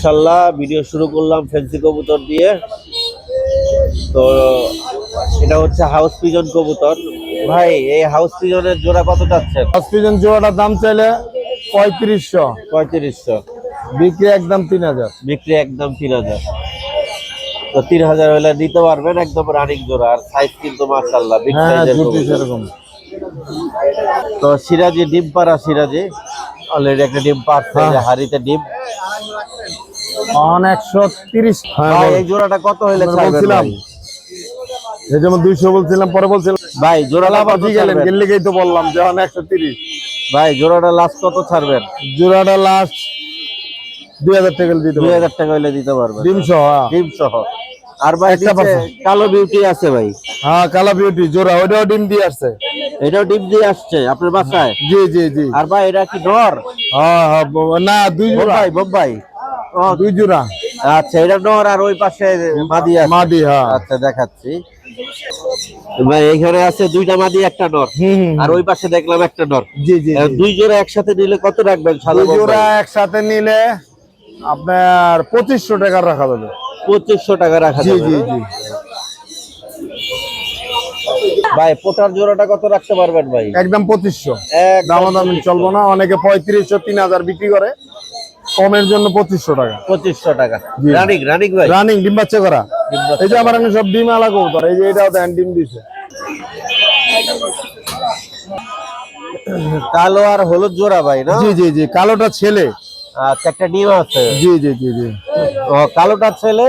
মাশাল্লাহ ভিডিও শুরু করলাম ফেন্সি কবুতর দিয়ে। তো এটা হচ্ছে হাউস পিজন কবুতর। ভাই এই হাউস পিজনের জোড়া কত যাচ্ছে? হসপিটাল জোড়াটার দাম চাইলে পঁয়ত্রিশশো। পঁয়ত্রিশশো। বিক্রি একদম তিন হাজার। বিক্রি একদম তিন হাজার। তো তিন হাজার হলে নিতে পারবেন একদম রানিং জোড়া। আর সাইজ কিন্তু মাশাল্লাহ বিগ হ্যাঁ সাইজের সেরকম। তো সিরাজি ডিম পাড়া সিরাজি। অলরেডি একটা ডিম পাড়ছে হ্যাঁ। হাড়িতে ডিম। একশো তিরিশ হ্যাঁ এই জোড়াটা কত হইলে বলছিলাম। এই যেমন দুইশো বলছিলাম পরে বলছিলাম। ভাই জোড়াটা আবার কত গেলেন? গেলেই তো বললাম যে একশো তিরিশ ভাই জোড়াটা লাস্ট কত ছাড়বেন? জোড়াটা লাস্ট দুই হাজার টাকা দিতে দুই হাজার টাকা হইলে দিতে পারবেন। ডিম সহ হ্যাঁ। ডিম সহ। আর ভাই। কালো বিউটি আছে ভাই। হ্যাঁ কালা বিউটি জোড়া ওইটাও ডিম দিয়ে আসছে। এটাও ডিম দিয়ে আসছে আপনার বাসায়? জি জি জি। আর ভাই এটা কি নর হ্যাঁ হ্যাঁ না দুই ভাই বোম্বাই। ও দুই জোড়া। আচ্ছা এটা নর আর ওই পাশে মাদি আছে। মাদি হ্যাঁ। আচ্ছা দেখাচ্ছি। ভাই এখানে আছে দুইটা মাদি একটা নর আর ওই পাশে দেখলাম একটা নর জি জি দুই জোড়া একসাথে নিলে কত রাখবেন সাদা দুই জোড়া একসাথে নিলে আপনার পঁচিশশো টাকা রাখা যাবে। পঁচিশশো টাকা রাখা জি যাবে জি? জি। ভাই পোটার জোড়াটা কত রাখতে পারবেন ভাই? একদম পঁচিশশো। দামাদামি চলবো না। অনেকে পঁয়ত্রিশশো তিন হাজার বিক্রি করে। কমের জন্য পঁচিশশো টাকা। পঁচিশশো টাকা। জি। রানিক রানিক ভাই? রানিং ডিম বাচ্চা করা। এই যে আমার সব ডিম আলা কবুতর এই যে এটাও দেন ডিম দিছে। কালো আর হলুদ জোড়া ভাই না? জি জি জি কালোটা ছেলে। আচ্ছা একটা ডিম আছে। জি জি জি জি। ও কালোটা ছেলে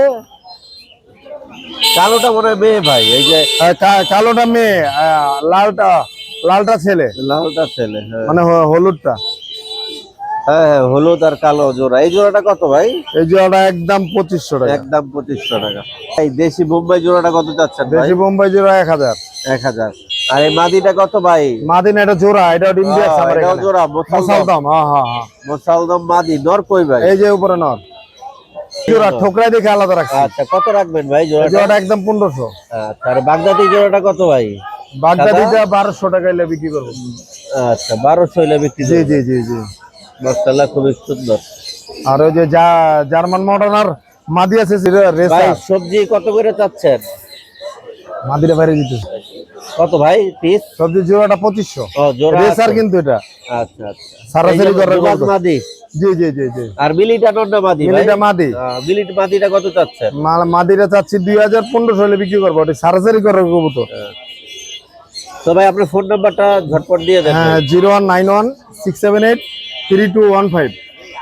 কালোটা মনে মেয়ে ভাই এই যে কালোটা মেয়ে লালটা লালটা ছেলে। লালটা ছেলে হ্যাঁ। মানে হলুদটা। হ্যাঁ হ্যাঁ, হলুদ আর কালো জোড়া। এই জোড়াটা কত ভাই? এই ওটা একদম পঁচিশশো টাকা। একদম পঁচিশশো টাকা। এই দেশি বোম্বাই জোড়াটা কত চাচ্ছেন দেশি বোম্বাই জোড়া এক হাজার। এক হাজার। আর এই মাদিটা কত ভাই? মাদিন এটা জোড়া এটাও ডিম দিয়ে আছে জোড়া মোসালদম হ্যাঁ হ্যাঁ হ্যাঁ। মোসালদম মাদি নর কই ভাই? এই যে উপরে নর। জোড়া ঠোকরাই দেখে আলাদা রাখছি। আচ্ছা কত রাখবেন ভাই এই জোড়াটা? জোড়াটা একদম পনেরোশো। আচ্ছা আর বাগদাদি জোড়াটা কত ভাই? বাগদাদিটা বারোশো টাকা এলে বিক্রি করব। আচ্ছা বারোশো হইলে বিক্রি জি জি জি জি। মাশাআল্লাহ খুবই সুন্দর। আর ওই যে জার্মান মডার্নার মাদি আছে ভাই সবজি কত করে চাচ্ছেন? মাদিরে বাইরে দিতে। কত ভাই পিস সবজি জোড়াটা 2500 ও রেসার কিন্তু এটা। আচ্ছা আচ্ছা। সারাসারি করার মাদি? জি জি জি জি। আর বিলিটা নন্না মাদি বিলিটা মাদি। বিলিট মাদিটা কত চাচ্ছেন? মাদিটা চাচ্ছি 2500 হলে বিক্রি করব। ওটা সারাসারি করার আচ্ছা। তো ভাই আপনার ফোন নাম্বারটা ঝটপট দিয়ে দেন হ্যাঁ 0191678 থ্রি টু ওয়ান ফাইভ।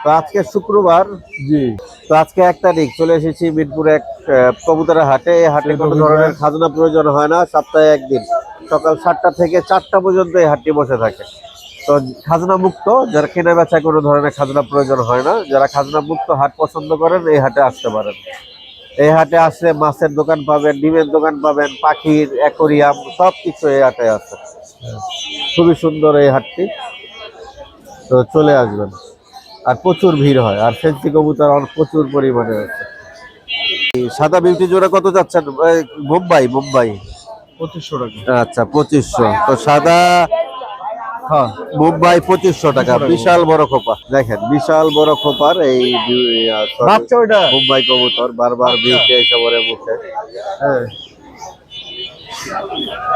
তো আজকে শুক্রবার। জি। তো আজকে এক তারিখ চলে এসেছি মিরপুর এক কবুতরের হাটে। এই হাটে কোনো ধরনের খাজনা প্রয়োজন হয় না সপ্তাহে একদিন। সকাল সাতটা থেকে চারটা পর্যন্ত এই হাটটি বসে থাকে। তো খাজনা মুক্ত যারা কেনা বেচা কোনো ধরনের খাজনা প্রয়োজন হয় না। যারা খাজনা মুক্ত হাট পছন্দ করেন এই হাটে আসতে পারেন। এই হাটে আসলে মাছের দোকান পাবেন ডিমের দোকান পাবেন পাখির অ্যাকোরিয়াম সব কিছু এই হাটে আছে। খুবই সুন্দর এই হাটটি। তো চলে আসবেন। আর প্রচুর ভিড় হয়। আর ফেন্সি কবুতর অনেক প্রচুর পরিমাণে আছে। সাদা বিউটি জোড়া কত যাচ্ছেন? এই মুম্বাই মুম্বাই পঁচিশশো টাকা। আচ্ছা পঁচিশশো। তো সাদা হ্যাঁ মুম্বাই পঁচিশশো টাকা। বিশাল বড় খোপা। দেখেন বিশাল বড় খোপার এই মুম্বাই কবুতর বারবার বিউটি এসে মুখে। হ্যাঁ।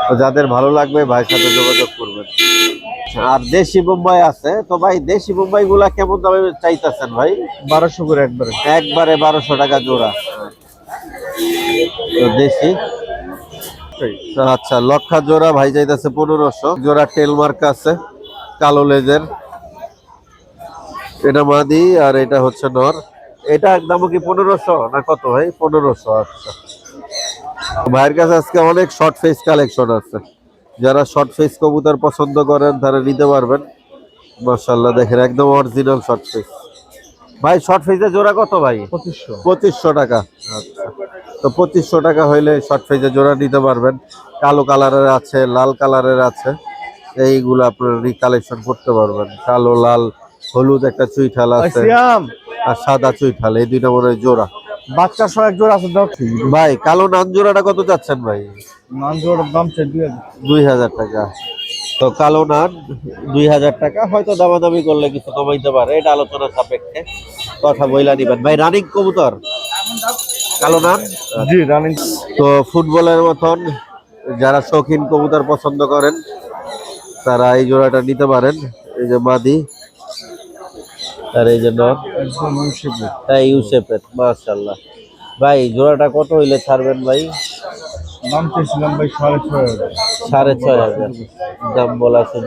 তো যাদের ভালো লাগবে ভাইয়ের সাথে যোগাযোগ করবেন। আর দেশি মুম্বাই আছে তো ভাই দেশি মুম্বাই গুলা কেমন দামে চাইতেছেন ভাই? বারোশো করে একবারে। একবারে বারোশো টাকা জোড়া। তো দেশি? আচ্ছা লক্ষা জোড়া ভাই যাইতেছে পনেরোশো। জোড়া টেল মার্ক আছে কালো লেজের। এটা মাদি আর এটা হচ্ছে নর। এটা একদম কি পনেরোশো না কত ভাই? পনেরোশো আচ্ছা। ভাইয়ের কাছে আজকে অনেক শর্ট ফেস কালেকশন আছে। যারা শর্ট ফেস কবুতর পছন্দ করেন তারা নিতে পারবেন। মার্শাল্লাহ দেখেন একদম অরিজিনাল শর্ট ফেস ভাই শর্ট ফেসের জোড়া কত ভাই? পঁচিশশো। পঁচিশশো টাকা। আচ্ছা তো পঁচিশশো টাকা হইলে শর্ট ফেজে জোড়া নিতে পারবেন। কালো কালারের আছে লাল কালারের আছে। এইগুলো আপনার কালেকশন করতে পারবেন। কালো লাল হলুদ একটা চুইঠাল আছে। আর সাদা চুইঠাল এই দুইটা মনে হয় জোড়া। বাচ্চার সহ এক জোড়া আছে ভাই কালো নান জোড়াটা কত চাচ্ছেন ভাই? নান জোড়ার দাম চাই দুই হাজার। টাকা। তো কালো নান দুই হাজার টাকা। হয়তো দামাদামি করলে কিছু কমাইতে পারে এটা আলোচনা সাপেক্ষে কথা বইলা নিবেন। ভাই রানিং কবুতর? কালো নান? জি রানিং তো ফুটবলের মতন যারা শৌখিন কবুতর পছন্দ করেন তারা এই জোড়াটা নিতে পারেন। এই যে মাদি আর এই যে একদম হ্যাঁ ইউসেফের মাশাল্লাহ ভাই জোড়াটা কত হইলে ছাড়বেন ভাই? দাম চেয়েছিলাম ভাই সাড়ে ছয় হাজার। সাড়ে ছয় হাজার। দাম বলা আছে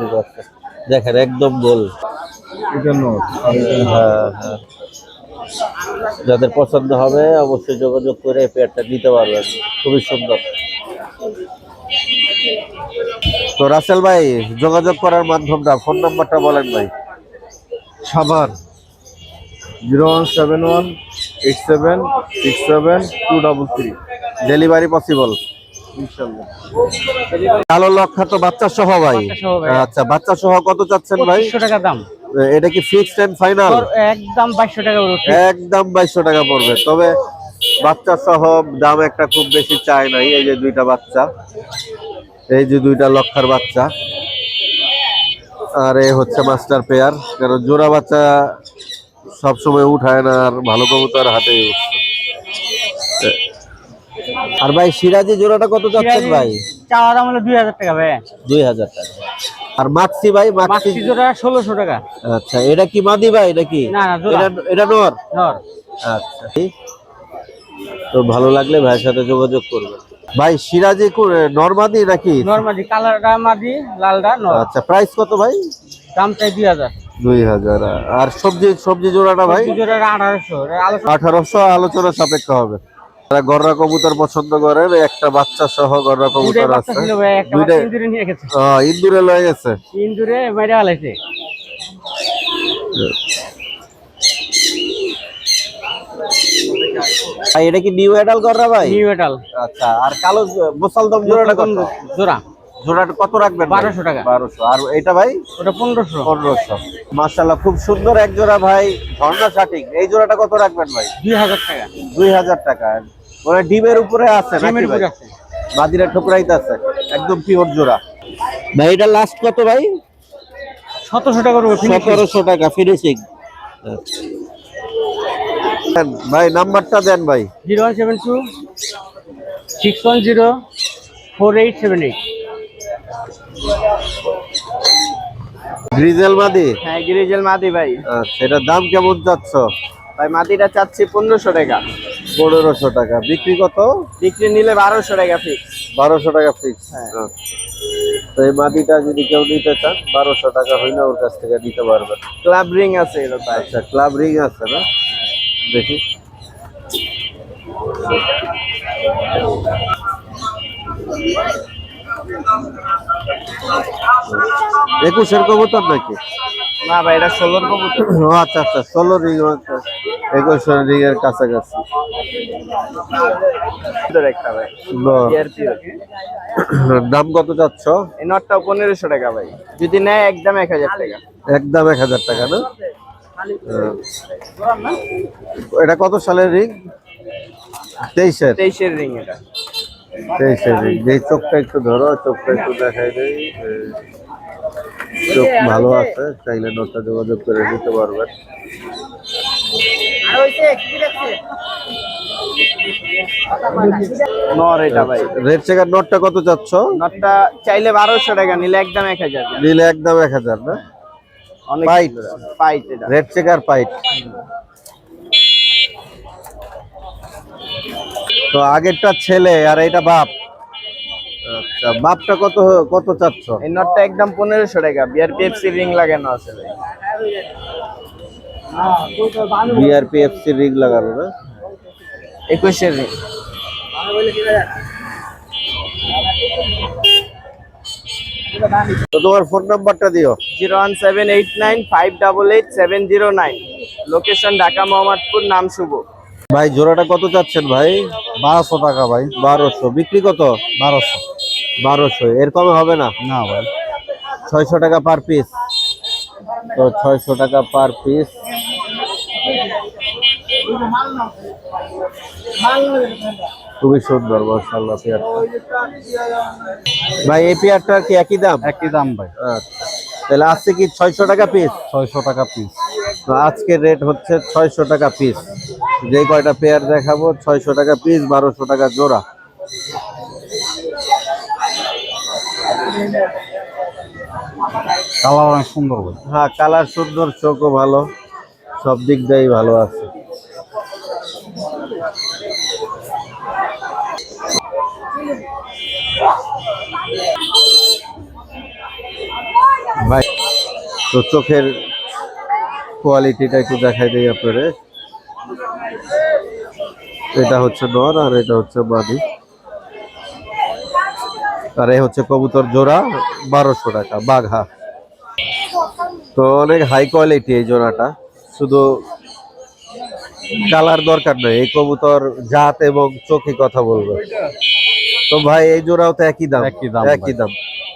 দেখেন একদম গোল। হ্যাঁ হ্যাঁ। যাদের পছন্দ হবে অবশ্যই যোগাযোগ করে এই পেয়ারটা নিতে পারবেন। খুবই সুন্দর। তো রাসেল ভাই যোগাযোগ করার মাধ্যমটা ফোন নাম্বারটা বলেন ভাই। Savar. Zero one seven one eight seven six seven two double three. Delivery possible কালো লক্ষা তো বাচ্চা সহ ভাই। আচ্ছা বাচ্চা সহ কত চাচ্ছেন ভাই? টাকা দাম। এটা কি ফিক্সড এন্ড ফাইনাল একদম বাইশশো টাকা উঠে একদম বাইশশো টাকা পড়বে। তবে বাচ্চা সহ দাম একটা খুব বেশি চায় নাই এই যে দুইটা বাচ্চা। এই যে দুইটা লক্ষার বাচ্চা। আর এ হচ্ছে মাস্টার পেয়ার কারণ জোড়া বাচ্চা সবসময় উঠায় না আর ভালো কবুতর উঠছে। আর ভাই সিরাজি জোড়াটা কত যাচ্ছেন ভাই? চাওয়া দাম হলো দুই হাজার টাকা ভাই। দুই হাজার টাকা। আর মাক্সি ভাই মাক্সি জোড়া ষোলোশো টাকা। আচ্ছা এটা কি মাদি ভাই নাকি? না, না, এটা এটা নর? নর। আচ্ছা। ঠিক। তো ভালো লাগলে ভাইয়ের সাথে যোগাযোগ করবেন। ভাই সিরাজি নরমাদি নাকি? নর্মালি কালারটা মাদি লালটা নর। আচ্ছা প্রাইস কত ভাই? দাম চাই দুই হাজার। দুই হাজার। আর সবজি সবজি জোড়াটা ভাই? আঠারোশো। আলোচনা সাপেক্ষ হবে। গররা কবুতর পছন্দ করেন একটা বাচ্চা সহ গররা কবুতর আছে। ইন্দুরে নিয়ে গেছে। আহ, ইন্দুরে লয়ে গেছে। ইন্দুরে মেরে এটা কি নিউ এডাল গররা ভাই? নিউ এটাল আচ্ছা আর কালো মোসালদম জোড়াটা কত? জোড়া। জোড়াটা কত রাখবেন? 1200 টাকা। বারোশো। আর এটা ভাই? ওটা পনেরোশো। পনেরোশো। মার্শাল্লাহ খুব সুন্দর এক জোড়া ভাই ঝর্ণা শাটিং এই জোড়াটা কত রাখবেন ভাই? দুই হাজার টাকা। দুই হাজার টাকা। মানে ডিমের উপরে আছে নাকি ভাই? উপরে বাদিরা ঠোকরাইতে আছে। একদম পিওর জোড়া। ভাই এটা লাস্ট কত ভাই? সতেরোশো টাকা করব সতেরোশো টাকা ফিনিশিং ভাই নাম্বারটা দেন ভাই। Zero one seven two six one zero four eight seven eight. Grizzle মাদি? হ্যাঁ গিরিজেল মাদি ভাই। আচ্ছা এটার দাম কেমন যাচ্ছ ভাই মাদিটা চাচ্ছি পনেরোশো টাকা। পনেরোশো টাকা। বিক্রি কত? বিক্রি নিলে বারোশো টাকা ফিক্স বারোশো টাকা ফিক্স হ্যাঁ। তো এই মাটিটা যদি কেউ নিতে চান বারোশো টাকা হইলে ওর কাছ থেকে নিতে পারবেন ক্লাব রিং আছে তাই আচ্ছা ক্লাব রিং আছে না? দেখি। একুশের কবুতর নাকি? না ভাই এটা ষোলোর কবুতর। আচ্ছা আচ্ছা ষোলো রিং একুশ রিং এর কাছাকাছি। একটা ভাই। দাম কত যাচ্ছ এই নটটাও পনেরোশো টাকা ভাই। যদি নেয় একদম এক হাজার টাকা। একদম এক হাজার টাকা না? হ্যাঁ। এটা কত সালের রিং? তেইশের। তেইশের রিং এটা। তেইশের রিং এই চোখটা একটু ধরো চোখটা একটু দেখাই এই, চোখ ভালো আছে চাইলে নোটটা যোগাযোগ করে নিতে পারবেন। নর এটা ভাই। রেড চেকার নোটটা কত যাচ্ছ নটটা চাইলে বারোশো টাকা নিলে একদম এক হাজার। নিলে একদম এক হাজার না? অনেক পাইট। পাইট রেড চেকার পাইট। তো আগেরটা ছেলে আর এটা বাপ। আচ্ছা বাপটা কত কত চাচ্ছ? এই নটটা একদম পনেরোশো টাকা। বিআর পিএফসি রিং লাগানো আছে ভাই। বিআরপিএফসি রিং লাগানো না? একুশের রিং তো তোমার ফোন নাম্বারটা দিও। Zero one seven eight nine five double eight seven zero nine. Location Dhaka Mohammadpur নাম শুভ। ভাই জোড়াটা কত চাচ্ছেন ভাই? বারোশো টাকা ভাই। বারোশো। বিক্রি কত? বারোশো। বারোশো। এর কমে হবে না? না ভাই। ছয়শো টাকা পার পিস। তো ছয়শো টাকা পার পিস। খুবই সুন্দর মার্শাল্লাহ পেয়ারটা। ভাই এই পেয়ারটা কি একই দাম? একই দাম ভাই। আচ্ছা। তাহলে আজকে কি ছয়শো টাকা পিস? ছয়শো টাকা পিস। তো আজকের রেট হচ্ছে ছয়শো টাকা পিস। যে কয়টা পেয়ার দেখাবো? ছয়শো টাকা পিস বারোশো টাকা জোড়া। কালার অনেক সুন্দর। হ্যাঁ কালার সুন্দর চোখও ভালো সব দিক দিয়েই ভালো আছে। ভাই তো চোখের কোয়ালিটিটা একটু দেখাই দিই আপনারে। এটা হচ্ছে নর আর এটা হচ্ছে মাদি আর এই হচ্ছে কবুতর জোড়া বারোশো টাকা বাঘা। তো অনেক হাই কোয়ালিটি এই জোড়াটা। শুধু কালার দরকার নেই এই কবুতর জাত এবং চোখে কথা বলবে। তো ভাই এই জোড়াও তো একই দাম একই দাম একই দাম।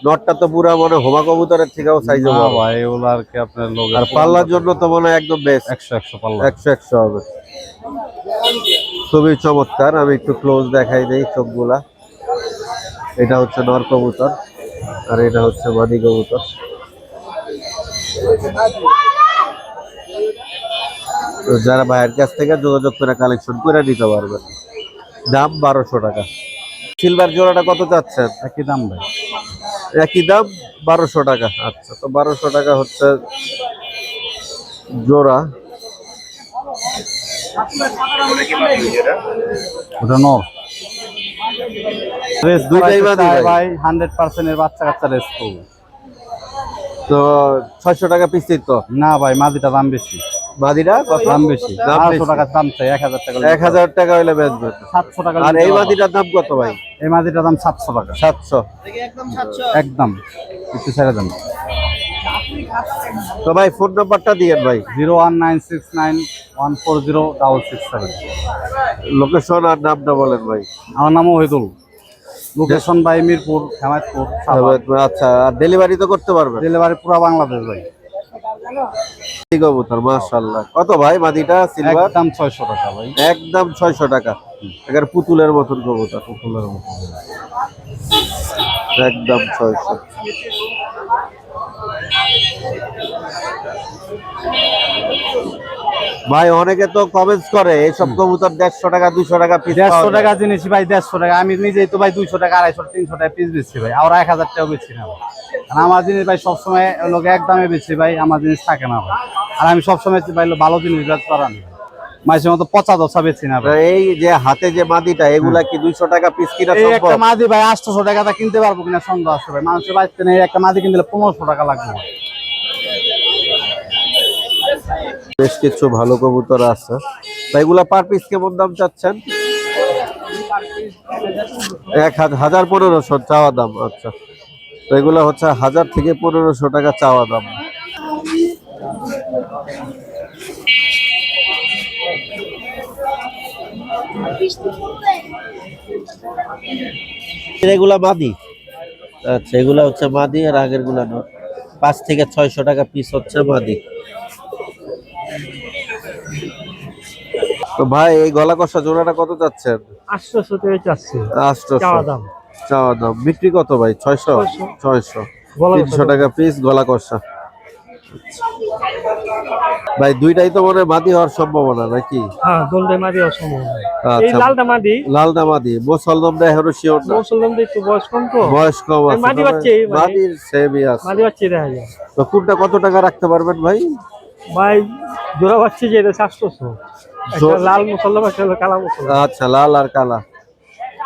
নটটা তো পুরা মনে হোমা কবুতরের থেকেও সাইজ ভাই এগুলো আর কি আপনার লোক আর পাল্লার জন্য তো মনে হয় একদম বেস্ট একশো একশো পাল্লা। একশো একশো হবে। খুবই চমৎকার আমি একটু ক্লোজ দেখাই দেই চোখগুলা। এটা হচ্ছে নর কবুতর আর এটা হচ্ছে মাদি কবুতর। তো যারা ভাইয়ের কাছ থেকে যোগাযোগ করে কালেকশন করে নিতে পারবেন দাম বারোশো টাকা। সিলভার জোড়াটা কত চাচ্ছেন? একই দাম ভাই। একই দাম বারোশো টাকা। আচ্ছা তো বারোশো টাকা হচ্ছে জোড়া। ওটা নর। রেস দুইটাই ভাই। ভাই। হান্ড্রেড পার্সেন্টের বাচ্চা কাচ্চা রেস করব। তো ছয়শো টাকা পিস তো? না ভাই মাদিটা দাম বেশি। কত? দাম বেশি। দাম আটশো টাকার দাম চাই এক হাজার টাকা এক হাজার টাকা হইলে বেচবেন সাতশো টাকা আর এই। মাদিটার দাম কত ভাই? এই মাদিটার দাম সাতশো টাকা। সাতশো। একদম। একটু ছেড়ে দেন। তো ভাই ফোন নাম্বারটা দিয়েন ভাই। Zero one nine six nine one four zero double six seven. Location আর নামটা বলেন ভাই। আমার নামও হইদুল লোকেশন বাই মিরপুর হেমায়তপুর আচ্ছা আর ডেলিভারি তো করতে পারবে ডেলিভারি পুরো বাংলাদেশ ভাই। ঠিক কত ভাই মাদিটা সিলভার একদম ছয়শো টাকা ভাই। একদম ছয়শো টাকা। পুতুলের মতন কবুতর। পুতুলের একদম ছয়শো। ভাই অনেকে তো কমেন্টস করে এইসব কবুতর দেড়শো টাকা দুশো টাকা পিস দেড়শো টাকা জিনিস ভাই দেড়শো টাকা। আমি নিজেই তো ভাই দুইশো টাকা আড়াইশো তিনশো টাকা পিস বেচছি ভাই। আর এক হাজার টাকা বেচছি না আর আমার জিনিস ভাই সবসময় লোক এক দামে বেচছি ভাই আমার জিনিস থাকে না ভাই। আর আমি সবসময় ভাই ভালো জিনিস বেচতে পারান মাঝে মতো পচা দশা বেচি না এই যে হাতে যে মাদিটা এগুলা কি দুইশো টাকা পিস কিনা একটা মাদি ভাই আটশোশো টাকা তা কিনতে পারব কিনা সন্দেহ আছে ভাই। মানুষের বাড়িতে নেই একটা মাদি কিনতে পনেরোশো টাকা লাগবে। বেশ কিছু ভালো কবুতর আছে। এগুলা পার পিস কেমন দাম চাচ্ছেন? এক হাজার পনেরোশো চাওয়া দাম আচ্ছা। তো এগুলো হচ্ছে হাজার থেকে পনেরোশো টাকা চাওয়া দাম। এগুলা মাদি? আচ্ছা এগুলা হচ্ছে মাদি আর আগেরগুলা নয় পাঁচ থেকে ছয়শো টাকা পিস হচ্ছে মাদি। তো ভাই এই গলা কষা জোড়াটা কত যাচ্ছেন আটশোশো থেকে চাচ্ছি। আটশো চাওয়া দাম। বিক্রি কত ভাই? ছয়শো? ছয়শো। ছয়শো। তিনশো টাকা পিস গলা কষা। ভাই দুইটাই তো মনে মাদি হওয়ার সম্ভাবনা নাকি? হ্যাঁ মাদি অসম্ভব এই আচ্ছা লালটা মাদি? লালটা মাদি। এখনও শিওর না? মুসলমান একটু বয়স কম তো? বয়স কম আছে মাদি তবে বাচ্চাই মানে- সেমই আছে। মাদি বাচ্চা দেখা যায়। তো কোনটা কত টাকা রাখতে পারবেন ভাই? ভাই জোড়া বাচ্চা যে এটা চারশোশো একটা জো- লাল মুসল্লাম একটা কালা আচ্ছা লাল আর কালা।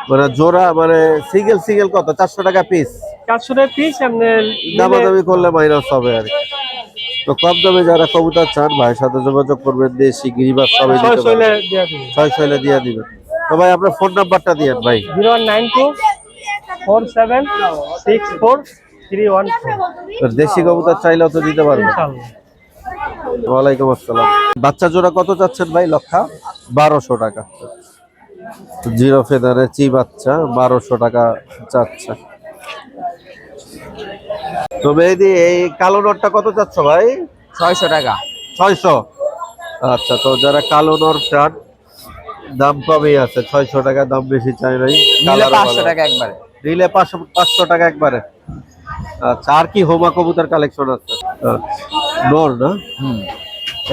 মানে জোড়া মানে সিঙ্গেল সিঙ্গেল কত? চারশো টাকা পিস চারশো টাকা পিস দামাদামি করলে মাইনাস হবে আর কি। তো কম দামে যারা কবুতর চান ভাইয়ের সাথে যোগাযোগ করবেন দেশি গিরিবাস সবাই ছয় শৈলে দিয়ে দিবেন। তো ভাই আপনার ফোন নাম্বারটা দিয়েন ভাই। Zero nine two four seven six four three one দেশি কবুতর চাইলেও তো দিতে পারবেন। ওয়ালাইকুম আসসালাম। বাচ্চা জোড়া কত চাচ্ছেন ভাই লক্ষা? বারোশো টাকা। জিরো ফেদারে চি বাচ্চা বারোশো টাকা চাচ্ছে। তো মেহেদি এই কালো নটটা কত চাচ্ছ ভাই? ছয়শো টাকা। ছয়শো? আচ্ছা তো যারা কালো নর চান দাম কমই আছে ছয়শো টাকা দাম বেশি চাই নাই পাঁচশো টাকা একবারে। নিলে পাঁচশো পাঁচশো টাকা একবারে। আচ্ছা আর কি হোমা কবুতর কালেকশন আছে? আচ্ছা, নর না? হুম।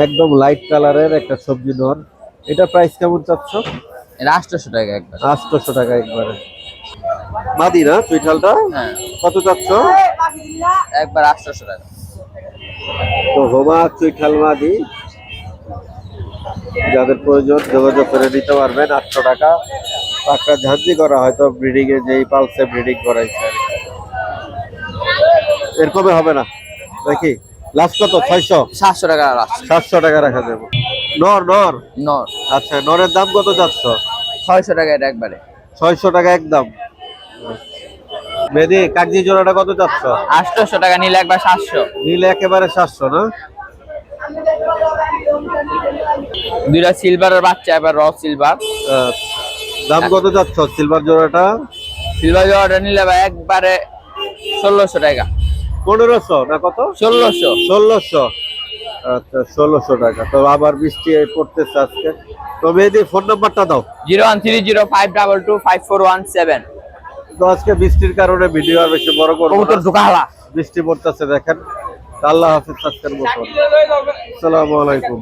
একদম লাইট কালারের একটা সবজি নর। এটা প্রাইস কেমন চাচ্ছ? এটা আটশোশো টাকা একবার। আটশোশো টাকা একবারে। মাদি না চুইঠালটা হ্যাঁ। কত চাচ্ছ? একবার আটশোশো টাকা। তো হোমা চুইঠাল মাদি যাদের প্রয়োজন যোগাযোগ করে নিতে পারবেন আটশো টাকা। টাকা ঝাঁঝি করা হয়তো ব্রিডিং এ যেই পালসে ব্রিডিং করাইছে আর কি। এর কমে হবে না? নাকি? লাস্ট কত? ছয়শো? সাতশো টাকা সাতশো টাকা রাখা যাবে। নর নর? নর। আচ্ছা নরের দাম কত যাচ্ছ ছয়শো টাকা এটা একবারে। ছয়শো টাকা একদম। মেদি কাগজি জোড়াটা কত যাচ্ছ আটশোশো টাকা নিলে একবার সাতশো। নিলে একেবারে সাতশো না? দুইটা সিলভারের বাচ্চা এবার র সিলভার। দাম কত যাচ্ছ সিলভার জোড়াটা? সিলভার জোড়াটা নিলে ভাই একবারে ষোলোশো টাকা। পনেরোশো না কত? ষোলোশো। ষোলোশো। আচ্ছা ষোলোশো টাকা। তো আবার বৃষ্টি পড়তেছে আজকে। তো মেয়েদি ফোন নাম্বারটা দাও। Zero one three zero five double two five four one seven. তো আজকে বৃষ্টির কারণে ভিডিও আর বেশি বড় করব বৃষ্টি পড়তেছে দেখেন। আল্লাহ হাফিজ আজকের মতো। আসসালামু আলাইকুম।